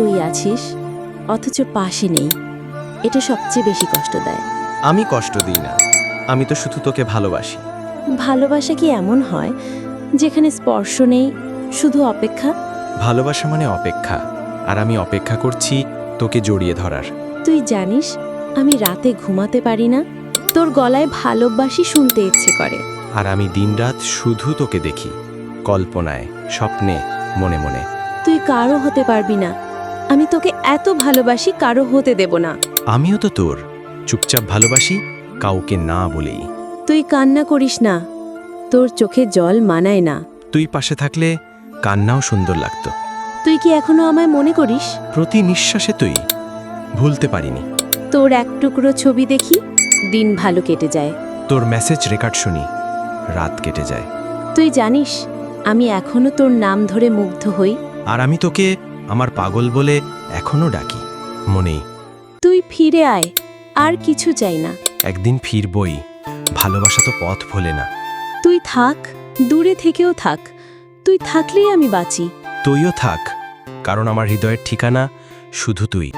তুই আছিস? অথচ পাশে নেই। এটা সবচেয়ে বেশি কষ্ট দেয়। আমি কষ্ট দিই না। আমি তো শুধু তোকে ভালোবাসি। ভালোবাসা কি এমন হয় যেখানে স্পর্শ নেই শুধু অপেক্ষা? ভালোবাসা মানে অপেক্ষা। আর আমি অপেক্ষা করছি তোকে জড়িয়ে ধরার। তুই জানিস আমি রাতে ঘুমাতে পারি না। তোর গলায় ভালোবাসি শুনতে ইচ্ছে করে। আর আমি দিনরাত শুধু তোকে দেখি। কল্পনায় স্বপ্নে মনে মনে। তুই কারও হতে পারবি না। আমি তোকে এত ভালোবাসি কারও হতে দেব না। আমিও তো তোর। চুপচাপ ভালোবাসি কাউকে না বলেই। তুই কান্না করিস না। তোর চোখে জল মানায় না। তুই পাশে থাকলে কান্নাও সুন্দর লাগতো। তুই কি এখনও আমায় মনে করিস? প্রতি নিঃশ্বাসে তুই। ভুলতে পারিনি। তোর এক টুকরো ছবি দেখি দিন ভালো কেটে যায়। তোর মেসেজ রেকর্ড শুনি রাত কেটে যায়। তুই জানিস আমি এখনও তোর নাম ধরে মুগ্ধ হই। আর আমি তোকে আমার পাগল বলে এখনও ডাকি। মনে তুই ফিরে আয় আর কিছু চাই না। একদিন ফিরবই ভালোবাসা তো পথ ভোলে না। তুই থাক দূরে থেকেও থাক তুই থাকলেই আমি বাঁচি। তুইও থাক কারণ আমার হৃদয়ের ঠিকানা শুধু তুই।